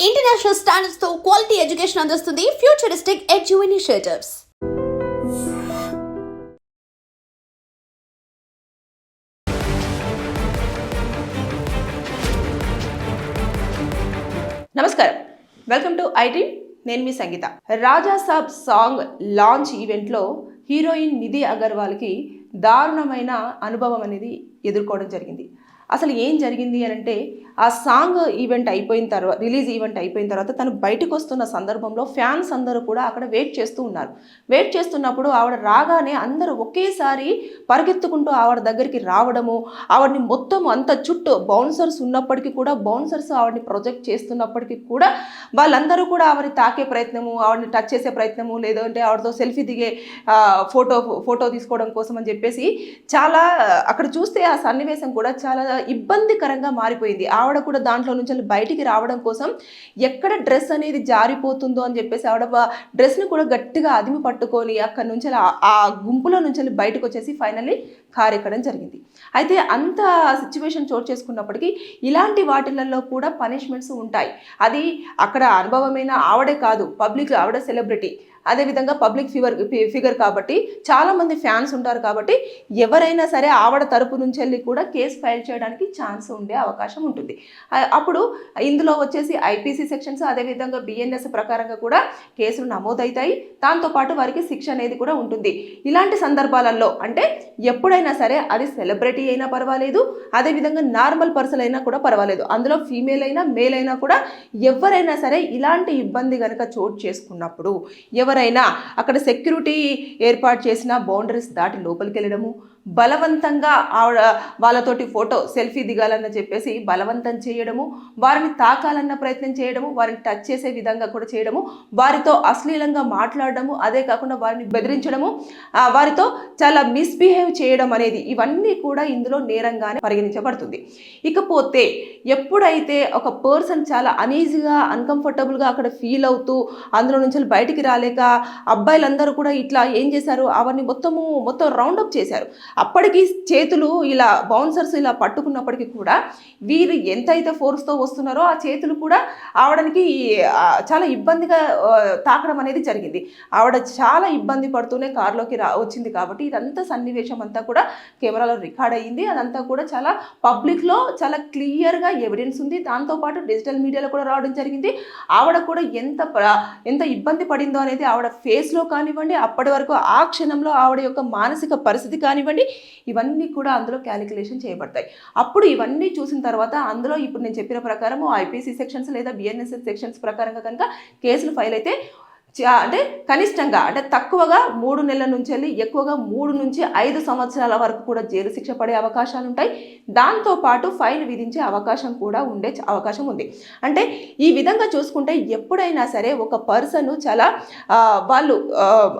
International స్టాండర్డ్స్తో quality education అందిస్తుంది futuristic edu initiatives నమస్కారం వెల్కమ్ టు ఐటీ నేను మీ సంగీత రాజా సాబ్ సాంగ్ లాంచ్ ఈవెంట్లో హీరోయిన్ నిధి అగర్వాల్కి దారుణమైన అనుభవం అనేది ఎదుర్కోవడం జరిగింది అసలు ఏం జరిగింది అని అంటే ఆ సాంగ్ ఈవెంట్ అయిపోయిన తర్వాత రిలీజ్ ఈవెంట్ అయిపోయిన తర్వాత తను బయటకు వస్తున్న సందర్భంలో ఫ్యాన్స్ అందరూ కూడా అక్కడ వెయిట్ చేస్తూ ఉన్నారు. వెయిట్ చేస్తున్నప్పుడు ఆవిడ రాగానే అందరూ ఒకేసారి పరిగెత్తుకుంటూ ఆవిడ దగ్గరికి రావడము ఆవిడని మొత్తం అంత చుట్టూ బౌన్సర్స్ ఉన్నప్పటికీ కూడా బౌన్సర్స్ ఆవిడని ప్రొజెక్ట్ చేస్తున్నప్పటికీ కూడా వాళ్ళందరూ కూడా ఆవిడని తాకే ప్రయత్నము ఆవిడని టచ్ చేసే ప్రయత్నము లేదంటే ఆవిడతో సెల్ఫీ దిగే ఫోటో ఫోటో తీసుకోవడం కోసం అని చెప్పేసి చాలా అక్కడ చూస్తే ఆ సన్నివేశం కూడా చాలా ఇబ్బందికరంగా మారిపోయింది. ఆవిడ కూడా దాంట్లో నుంచి బయటికి రావడం కోసం ఎక్కడ డ్రెస్ అనేది జారిపోతుందో అని చెప్పేసి ఆవిడ డ్రెస్ని కూడా గట్టిగా అదిమి పట్టుకొని అక్కడ నుంచి ఆ- ఆ గుంపులో నుంచి బయటకు వచ్చేసి ఫైనల్లీ కారెక్కడం జరిగింది. అయితే అంత సిచ్యువేషన్ చోటు చేసుకున్నప్పటికీ ఇలాంటి వాటిలలో కూడా పనిష్మెంట్స్ ఉంటాయి. అది అక్కడ అనుభవమైన ఆవిడే కాదు పబ్లిక్ ఆవిడ సెలబ్రిటీ అదేవిధంగా పబ్లిక్ ఫిగర్ ఫిగర్ కాబట్టి చాలామంది ఫ్యాన్స్ ఉంటారు కాబట్టి ఎవరైనా సరే ఆవిడ తరపు నుంచి వెళ్ళి కూడా కేసు ఫైల్ చేయడానికి ఛాన్స్ ఉండే అవకాశం ఉంటుంది. అప్పుడు ఇందులో వచ్చేసి ఐపీసీ సెక్షన్స్ అదేవిధంగా బిఎన్ఎస్ ప్రకారంగా కూడా కేసులు నమోదవుతాయి దాంతోపాటు వారికి శిక్ష అనేది కూడా ఉంటుంది. ఇలాంటి సందర్భాలలో అంటే ఎప్పుడైనా సరే అది సెలబ్రిటీ అయినా పర్వాలేదు అదేవిధంగా నార్మల్ పర్సన్ అయినా కూడా పర్వాలేదు. అందులో ఫీమేల్ అయినా మేల్ అయినా కూడా ఎవరైనా సరే ఇలాంటి ఇబ్బంది కనుక చోటు చేసుకున్నప్పుడు ఎవరైనా అక్కడ సెక్యూరిటీ ఏర్పాటు చేసిన బౌండరీస్ దాటి లోపలికి వెళ్ళడము బలవంతంగా ఆవిడ వాళ్ళతోటి ఫోటో సెల్ఫీ దిగాలన్న చెప్పేసి బలవంతం చేయడము వారిని తాకాలన్న ప్రయత్నం చేయడము వారిని టచ్ చేసే విధంగా కూడా చేయడము వారితో అశ్లీలంగా మాట్లాడడము అదే కాకుండా వారిని బెదిరించడము వారితో చాలా మిస్బిహేవ్ చేయడం అనేది ఇవన్నీ కూడా ఇందులో నేరంగానే పరిగణించబడుతుంది. ఇకపోతే ఎప్పుడైతే ఒక పర్సన్ చాలా అనీజీగా అన్కంఫర్టబుల్గా అక్కడ ఫీల్ అవుతూ అందులో నుంచి బయటికి రాలేక అబ్బాయిలందరూ కూడా ఇట్లా ఏం చేశారు? అవన్నీ మొత్తము మొత్తం రౌండప్ చేశారు. అప్పటికి చేతులు ఇలా బౌన్సర్స్ ఇలా పట్టుకున్నప్పటికీ కూడా వీరు ఎంతైతే ఫోర్స్తో వస్తున్నారో ఆ చేతులు కూడా ఆవిడనికి చాలా ఇబ్బందిగా తాకడం అనేది జరిగింది. ఆవిడ చాలా ఇబ్బంది పడుతూనే కారులోకి రా వచ్చింది కాబట్టి ఇదంతా సన్నివేశం అంతా కూడా కెమెరాలో రికార్డ్ అయ్యింది. అదంతా కూడా చాలా పబ్లిక్లో చాలా క్లియర్గా ఎవిడెన్స్ ఉంది. దాంతోపాటు డిజిటల్ మీడియాలో కూడా రావడం జరిగింది. ఆవిడ కూడా ఎంత ఎంత ఇబ్బంది పడిందో అనేది ఆవిడ ఫేస్లో కానివ్వండి అప్పటి వరకు ఆ క్షణంలో ఆవిడ యొక్క మానసిక పరిస్థితి కానివ్వండి ఇవన్నీ కూడా అందులో క్యాలిక్యులేషన్ చేయబడతాయి. అప్పుడు ఇవన్నీ చూసిన తర్వాత అందులో ఇప్పుడు నేను చెప్పిన ప్రకారం ఐపీసీ సెక్షన్స్ లేదా బిఎన్ఎస్ఎస్ సెక్షన్స్ ప్రకారంగా కనుక కేసులు ఫైల్ అయితే అంటే కనిష్టంగా అంటే తక్కువగా మూడు నెలల నుంచి వెళ్ళి ఎక్కువగా మూడు నుంచి ఐదు సంవత్సరాల వరకు కూడా జైలు శిక్ష పడే అవకాశాలు ఉంటాయి. దాంతోపాటు ఫైన్ విధించే అవకాశం కూడా ఉండే అవకాశం ఉంది. అంటే ఈ విధంగా చూసుకుంటే ఎప్పుడైనా సరే ఒక పర్సన్ చాలా వాళ్ళు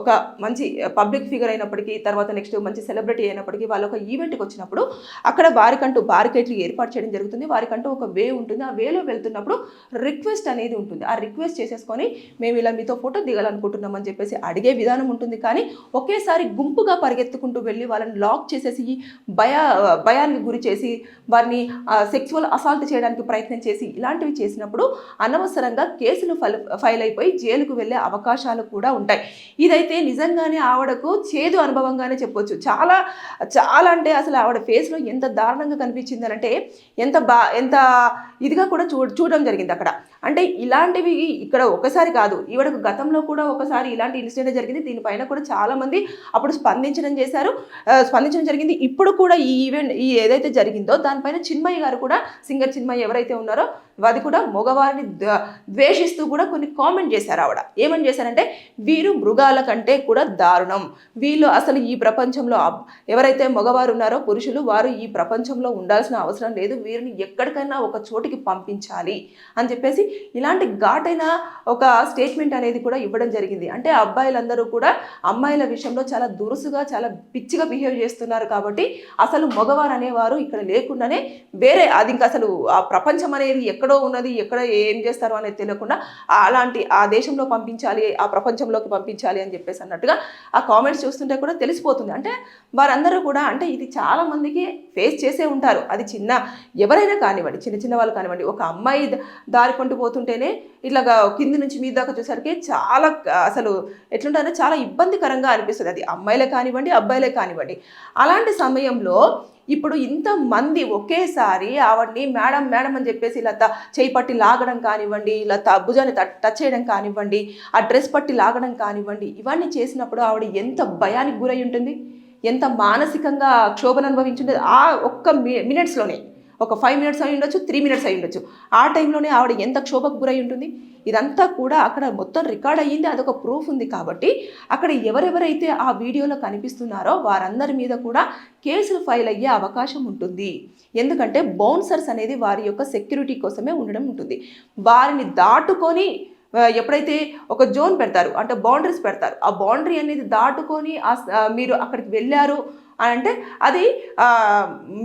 ఒక మంచి పబ్లిక్ ఫిగర్ అయినప్పటికీ తర్వాత నెక్స్ట్ మంచి సెలబ్రిటీ అయినప్పటికీ వాళ్ళు ఒక ఈవెంట్కి వచ్చినప్పుడు అక్కడ వారికంటూ బారికేట్లు ఏర్పాటు చేయడం జరుగుతుంది. వారికంటూ ఒక వే ఉంటుంది. ఆ వేలో వెళ్తున్నప్పుడు రిక్వెస్ట్ అనేది ఉంటుంది. ఆ రిక్వెస్ట్ చేసేసుకొని మేము ఇలా మీతో ఫోటో దిగాలనుకుంటున్నాం అని చెప్పేసి అడిగే విధానం ఉంటుంది. కానీ ఒకేసారి గుంపుగా పరిగెత్తుకుంటూ వెళ్ళి వాళ్ళని లాక్ చేసేసి భయ భయానికి గురి చేసి వారిని సెక్సువల్ అసాల్ట్ చేయడానికి ప్రయత్నం చేసి ఇలాంటివి చేసినప్పుడు అనవసరంగా కేసులు ఫైల్ ఫైల్ అయిపోయి జైలుకు వెళ్ళే అవకాశాలు కూడా ఉంటాయి. ఇదైతే నిజంగానే ఆవిడకు చేదు అనుభవంగానే చెప్పొచ్చు. చాలా చాలా అంటే అసలు ఆవిడ ఫేస్లో ఎంత దారుణంగా కనిపించిందనంటే ఎంత బా ఎంత ఇదిగా కూడా చూ చూడడం జరిగింది అక్కడ. అంటే ఇలాంటివి ఇక్కడ ఒకసారి కాదు ఈవిడకు గతంలో కూడా ఒకసారి ఇలాంటి ఇన్సిడెంట్ జరిగింది. దీనిపైన కూడా చాలామంది అప్పుడు స్పందించడం చేశారు. స్పందించడం జరిగింది. ఇప్పుడు కూడా ఈ ఈవెంట్ ఈ ఏదైతే జరిగిందో దానిపైన చిన్మయ్య గారు కూడా సింగర్ చిన్మయ్య ఎవరైతే ఉన్నారో అది కూడా మగవారిని ద్వేషిస్తూ కూడా కొన్ని కామెంట్ చేశారు ఆవిడ. ఏమని చేశారంటే వీరు మృగాల కంటే కూడా దారుణం. వీళ్ళు అసలు ఈ ప్రపంచంలో అబ్- ఎవరైతే మగవారు ఉన్నారో పురుషులు వారు ఈ ప్రపంచంలో ఉండాల్సిన అవసరం లేదు. వీరిని ఎక్కడికైనా ఒక చోటికి పంపించాలి అని చెప్పేసి ఇలాంటి ఘాటైన ఒక స్టేట్మెంట్ అనేది కూడా ఇవ్వడం జరిగింది. అంటే అబ్బాయిలందరూ కూడా అమ్మాయిల విషయంలో చాలా దురుసుగా చాలా పిచ్చిగా బిహేవ్ చేస్తున్నారు కాబట్టి అసలు మగవారు అనేవారు ఇక్కడ లేకుండానే వేరే అది ఇంకా అసలు ఆ ప్రపంచం అనేది ఎక్కడో ఉన్నది ఎక్కడ ఏం చేస్తారో అనేది తెలియకుండా అలాంటి ఆ దేశంలో పంపించాలి ఆ ప్రపంచంలోకి పంపించాలి అని చెప్పేసి అన్నట్టుగా ఆ కామెంట్స్ చూస్తుంటే కూడా తెలిసిపోతుంది. అంటే వారందరూ కూడా అంటే ఇది చాలా మందికి ఫేస్ చేసే ఉంటారు. అది చిన్న ఎవరైనా కానివ్వండి చిన్న చిన్న వాళ్ళు కానివ్వండి ఒక అమ్మాయి దారి పంటు పోతుంటేనే ఇట్లాగా కింది నుంచి మీద దాకా చూసరికి చాలా అసలు ఎట్లుంటారో చాలా ఇబ్బందికరంగా అనిపిస్తుంది. అది అమ్మాయిలే కానివ్వండి అబ్బాయిలే కానివ్వండి. అలాంటి సమయంలో ఇప్పుడు ఇంతమంది ఒకేసారి ఆవిడ్ని మేడం మేడం అని చెప్పేసి ఇలా చేయి పట్టి లాగడం కానివ్వండి ఇలా త భుజాన్ని టచ్ చేయడం కానివ్వండి ఆ డ్రెస్ పట్టి లాగడం కానివ్వండి ఇవన్నీ చేసినప్పుడు ఆవిడ ఎంత భయానికి గురై ఉంటుంది? ఎంత మానసికంగా క్షోభను అనుభవించుంటుంది ఆ ఒక్క మి మినిట్స్లోనే. ఒక ఫైవ్ మినిట్స్ అయి ఉండొచ్చు త్రీ మినిట్స్ అయి ఉండొచ్చు. ఆ టైంలోనే ఆవిడ ఎంత క్షోభకు గురై ఉంటుంది ఇదంతా కూడా అక్కడ మొత్తం రికార్డ్ అయ్యింది అదొక ప్రూఫ్ ఉంది కాబట్టి అక్కడ ఎవరెవరైతే ఆ వీడియోలో కనిపిస్తున్నారో వారందరి మీద కూడా కేసులు ఫైల్ అయ్యే అవకాశం ఉంటుంది. ఎందుకంటే బౌన్సర్స్ అనేది వారి యొక్క సెక్యూరిటీ కోసమే ఉండడం ఉంటుంది. వారిని దాటుకొని ఎప్పుడైతే ఒక జోన్ పెడతారు అంటే బౌండరీస్ పెడతారు ఆ బౌండరీ అనేది దాటుకొని ఆ మీరు అక్కడికి వెళ్ళారు అంటే అది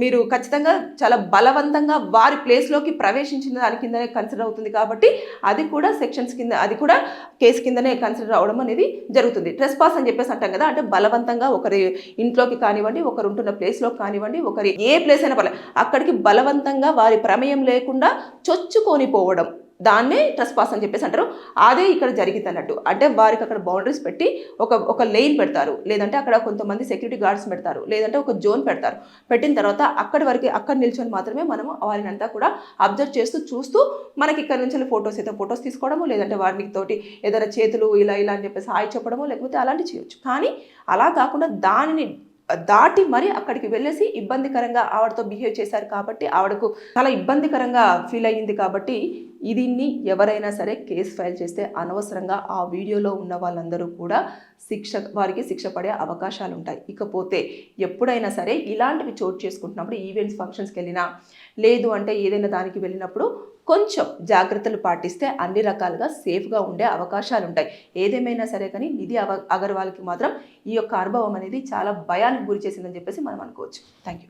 మీరు ఖచ్చితంగా చాలా బలవంతంగా వారి ప్లేస్లోకి ప్రవేశించిన దాని కిందనే కన్సిడర్ అవుతుంది కాబట్టి అది కూడా సెక్షన్స్ కింద అది కూడా కేసు కిందనే కన్సిడర్ అవడం అనేది జరుగుతుంది. ట్రెస్ పాస్ అని చెప్పేసి అంటాం కదా అంటే బలవంతంగా ఒకరి ఇంట్లోకి కానివ్వండి ఒకరు ఉంటున్న ప్లేస్లోకి కానివ్వండి ఒకరి ఏ ప్లేస్ అయినా పర్లేదు అక్కడికి బలవంతంగా వారి ప్రమేయం లేకుండా చొచ్చుకొని పోవడం. దాన్నే ట్రెస్ పాస్ అని చెప్పేసి అంటారు. అదే ఇక్కడ జరిగింది అన్నట్టు. అంటే వారికి అక్కడ బౌండరీస్ పెట్టి ఒక ఒక లైన్ పెడతారు. లేదంటే అక్కడ కొంతమంది సెక్యూరిటీ గార్డ్స్ పెడతారు. లేదంటే ఒక జోన్ పెడతారు. పెట్టిన తర్వాత అక్కడి వరకు అక్కడ నిల్చొని మాత్రమే మనము వారిని అంతా కూడా అబ్జర్వ్ చేస్తూ చూస్తూ మనకి ఇక్కడ నుంచి ఫొటోస్ అయితే ఫొటోస్ తీసుకోవడము లేదంటే వారికి తోటి ఏదైనా చేతులు ఇలా ఇలా అని చెప్పేసి హాయి చెప్పడము లేకపోతే అలాంటివి చేయొచ్చు. కానీ అలా కాకుండా దానిని దాటి మరి అక్కడికి వెళ్ళేసి ఇబ్బందికరంగా ఆవిడతో బిహేవ్ చేశారు కాబట్టి ఆవిడకు చాలా ఇబ్బందికరంగా ఫీల్ అయ్యింది కాబట్టి దీన్ని ఎవరైనా సరే కేసు ఫైల్ చేస్తే అనవసరంగా ఆ వీడియోలో ఉన్న వాళ్ళందరూ కూడా శిక్ష వారికి శిక్ష పడే అవకాశాలు ఉంటాయి ఇకపోతే ఎప్పుడైనా సరే ఇలాంటివి చోటు చేసుకుంటున్నప్పుడు ఈవెంట్స్ ఫంక్షన్స్కి వెళ్ళినా లేదు అంటే ఏదైనా దానికి వెళ్ళినప్పుడు కొంచెం జాగ్రత్తలు పాటిస్తే అన్ని రకాలుగా సేఫ్గా ఉండే అవకాశాలు ఉంటాయి ఏదేమైనా సరే కానీ నిధి అవ అగర్వాల్కి మాత్రం ఈ యొక్క అనుభవం అనేది చాలా భయానికి గురి చేసిందని చెప్పేసి మనం అనుకోవచ్చు. Thank you